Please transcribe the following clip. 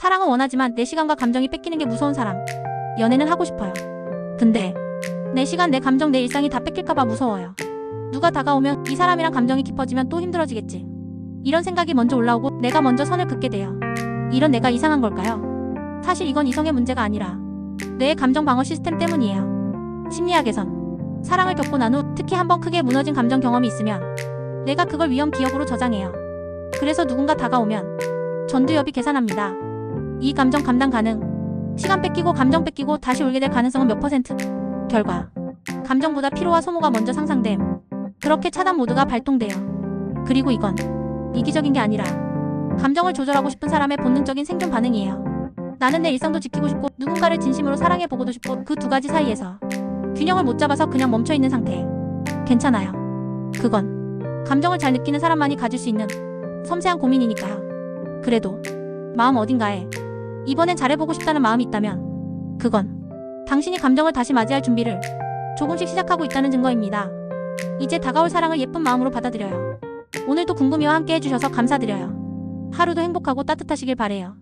사랑은 원하지만 내 시간과 감정이 뺏기는 게 무서운 사람. 연애는 하고 싶어요. 근데 내 시간, 내 감정, 내 일상이 다 뺏길까봐 무서워요. 누가 다가오면 이 사람이랑 감정이 깊어지면 또 힘들어지겠지. 이런 생각이 먼저 올라오고 내가 먼저 선을 긋게 돼요. 이런 내가 이상한 걸까요? 사실 이건 이성의 문제가 아니라 뇌의 감정 방어 시스템 때문이에요. 심리학에선 사랑을 겪고 난 후 특히 한 번 크게 무너진 감정 경험이 있으면 내가 그걸 위험 기억으로 저장해요. 그래서 누군가 다가오면 전두엽이 계산합니다. 이 감정 감당 가능. 시간 뺏기고 감정 뺏기고 다시 울게 될 가능성은 몇 퍼센트? 결과 감정보다 피로와 소모가 먼저 상상됨. 그렇게 차단 모드가 발동돼요. 그리고 이건 이기적인 게 아니라 감정을 조절하고 싶은 사람의 본능적인 생존 반응이에요. 나는 내 일상도 지키고 싶고 누군가를 진심으로 사랑해 보고도 싶고 그 두 가지 사이에서 균형을 못 잡아서 그냥 멈춰 있는 상태. 괜찮아요. 그건 감정을 잘 느끼는 사람만이 가질 수 있는 섬세한 고민이니까요. 그래도 마음 어딘가에 이번엔 잘해보고 싶다는 마음이 있다면 그건 당신이 감정을 다시 맞이할 준비를 조금씩 시작하고 있다는 증거입니다. 이제 다가올 사랑을 예쁜 마음으로 받아들여요. 오늘도 궁금이와 함께 해주셔서 감사드려요. 하루도 행복하고 따뜻하시길 바래요.